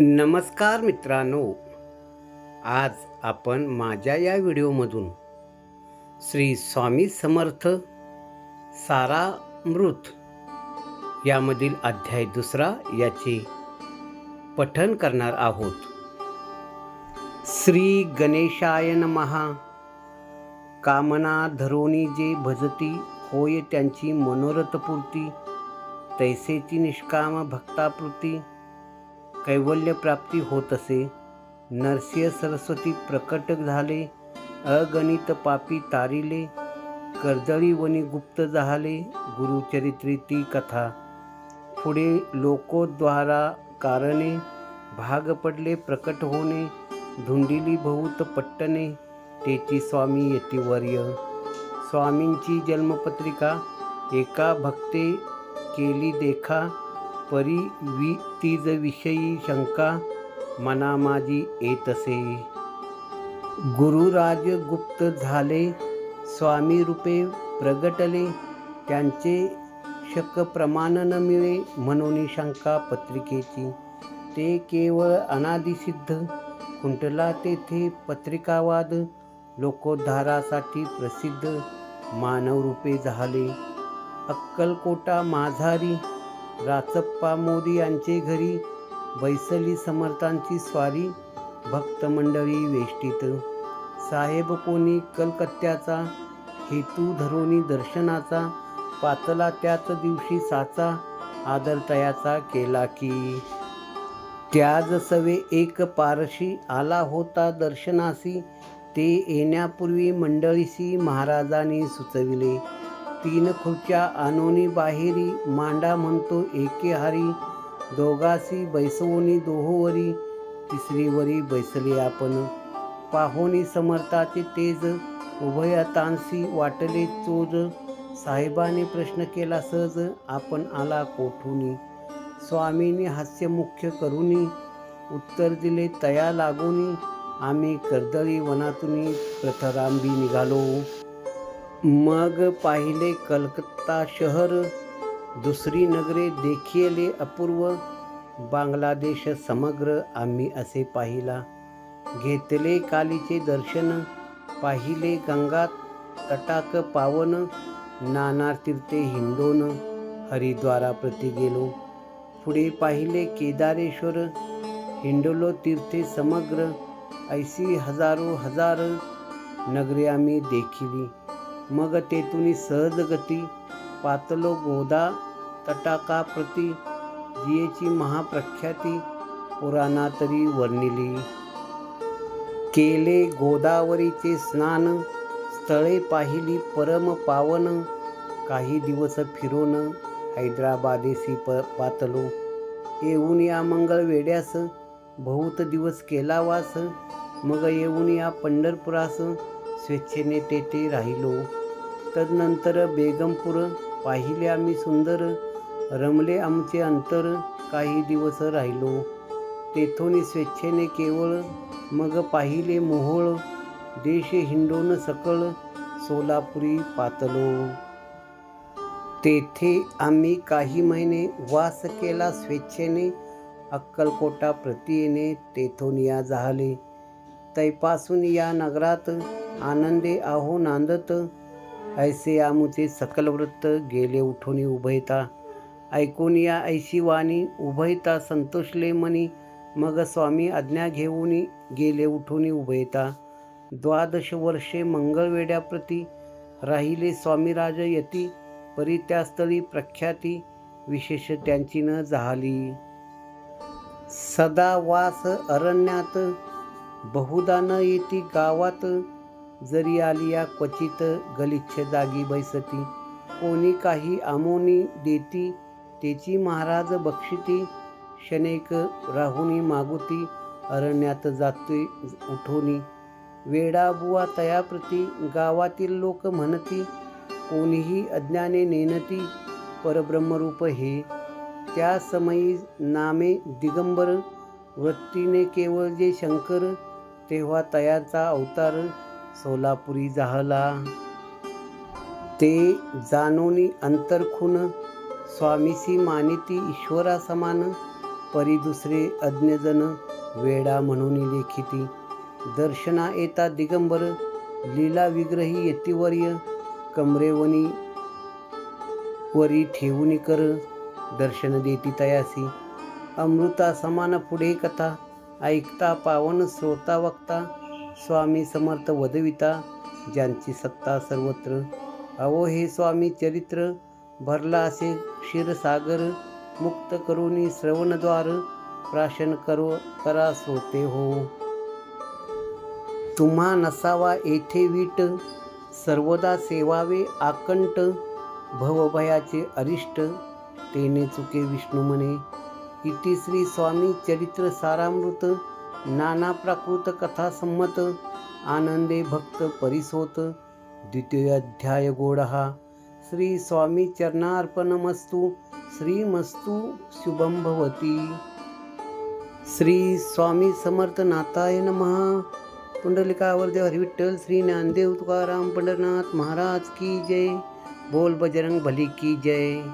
नमस्कार मित्रांनो. आज आपण माझ्या या व्हिडिओमधून श्री स्वामी समर्थ सारामृत यामधील अध्याय दुसरा याचे पठन करणार आहोत. श्री गणेशाय महा कामना धरोनी जे भजती होय त्यांची मनोरथपूर्ती तैसेची निष्काम भक्तापूर्ती कैवल्य प्राप्ती होत असे. नरसिंह सरस्वती प्रकट झाले अगणित पापी तारिले कर्दळी वनी गुप्त झाले गुरुचरित्री ती कथा. पुढे लोकोद्वारा कारणे भाग पडले प्रकट होणे धुंडिली बहुत पट्टणे तेची स्वामी यतिवर्य स्वामींची जन्मपत्रिका एका भक्ते केली देखा परी वि तीजविषयी शंका मनामाजी येत येतसे गुरुराज गुप्त झाले स्वामी रूपे प्रगटले त्यांचे शक प्रमाण न मिळे म्हणून शंका पत्रिकेची. ते केवळ अनादिसिद्ध कुंटला तेथे पत्रिकावाद लोकोद्धारासाठी प्रसिद्ध मानवरूपे झाले. अक्कलकोटा माझारी राचप्पा मोदी यांचे घरी बैसली समर्थांची स्वारी भक्तमंडळी वेष्टीत. साहेब कोणी कलकत्त्याचा हेतू धरोनी दर्शनाचा पातला त्याच दिवशी साचा आदर तयाचा केला की. त्याज सवे एक पारशी आला होता दर्शनासी ते येण्यापूर्वी मंडळीशी महाराजांनी सुचविले. तीन खुर्च्या आणोनी बाहेरी मांडा म्हणतो एके हारी दोघासी बैसवोनी दोहोवरी तिसरीवरी बैसले आपण. पाहोनी समर्थाचे तेज उभयतांसी वाटले चोज. साहेबाने प्रश्न केला सहज आपण आला कोठूनी? स्वामीने हास्य मुख्य करूनी उत्तर दिले तया लागूनी आम्ही कर्दळी वनातून प्रथरांबी निघालो. मग पाहिले कलकत्ता शहर दुसरी नगरे देखिले अपूर्व बांगलादेश समग्र आम्ही असे पाहिला. घेतले कालीचे दर्शन पाहिले गंगा तटाक पावन नाना तीर्थे हिंदोन हरिद्वारा प्रति गेलो. पुढे पाहिले केदारेश्वर हिंडलो तीर्थे समग्र ऐशी हजारो हजार नगरे आम्ही देखिली. मग तेथून सहज गती पातलो गोदा तटाकाप्रती जियेची महाप्रख्याती पुराणातरी वर्णिली. केले गोदावरीचे स्नान स्थळे पाहिली परम पावन काही दिवस फिरून हैदराबादेसी प पातलो. येऊन या मंगळ वेड्यास बहुत दिवस केला वास मग येऊन या पंढरपुरास स्वेच्छेने तेथे राहिलो. तदनंतर बेगमपूर पाहिले आम्ही सुंदर रमले आमचे अंतर काही दिवस राहिलो. तेथून स्वेच्छेने केवळ मग पाहिले मोहोळ देश हिंडोन सकळ सोलापुरी पातलो. तेथे आम्ही काही महिने वास केला स्वेच्छेने अक्कलकोटा प्रतीयेने तेथून या झाले तैपासून या नगरात आनंदे आहो नांदत ऐसे आमुचे सकल वृत्त गेले उठोनी उभयता. ऐकून या ऐशी वाणी उभयता संतोषले मनी मग स्वामी आज्ञा घेऊन गेले उठून उभयता. द्वादश वर्षे मंगळवेड्याप्रती राहिले स्वामीराज यती परी त्या स्थळी प्रख्याती विशेष त्यांची न झाली. सदा वास अरण्यात बहुदा न येती गावात जरी आली या क्वचित गलिच्छ जागी बैसती. कोणी काही आमोनी देती तेची महाराज बक्षिती. शनेक राहुनी मागुती अरण्यात जातोय उठोनी. वेडाबुवा तयाप्रती गावातील लोक म्हणती कोणीही अज्ञाने नेनती परब्रह्मरूप हे. त्या समयी नामे दिगंबर वृत्तीने केवळ जे शंकर तेव्हा तयाचा अवतार सोलापुरी जाहला ते जाणोनी अंतरखून स्वामीसी मानिती ईश्वरा समान परी दुसरे अज्ञजन वेडा म्हणून लेखिती. दर्शना येता दिगंबर लीला विग्रही यतिवर्य कमरेवनी वरी ठेवून कर दर्शन देती तयासी. अमृता समान पुढे कथा ऐकता पावन श्रोता वक्ता स्वामी समर्थ वदविता ज्यांची सत्ता सर्वत्र. अवो हे स्वामी चरित्र भरला असे क्षीरसागर मुक्त करुणी श्रवणद्वार प्राशन करो करा सोते हो. तुम्हा नसावा येथे वीट सर्वदा सेवावे आकंठ भवभयाचे अरिष्ट तेने चुके विष्णू म्हणे इति श्री स्वामी चरित्र सारामृत नाना प्राकृत कथा संमत आनंदे भक्त परिसोत। द्वितीय अध्याय गोडहा। श्री स्वामी चरणार्पणमस्तु। श्रीमस्तु शुभं भवती। श्री स्वामी समर्थ नमः। पुंडलिकावर देव हरिविठ्ठल। श्री ज्ञानदेव तुकाराम पंढरनाथ महाराज की जय। बोल बजरंग भली की जय।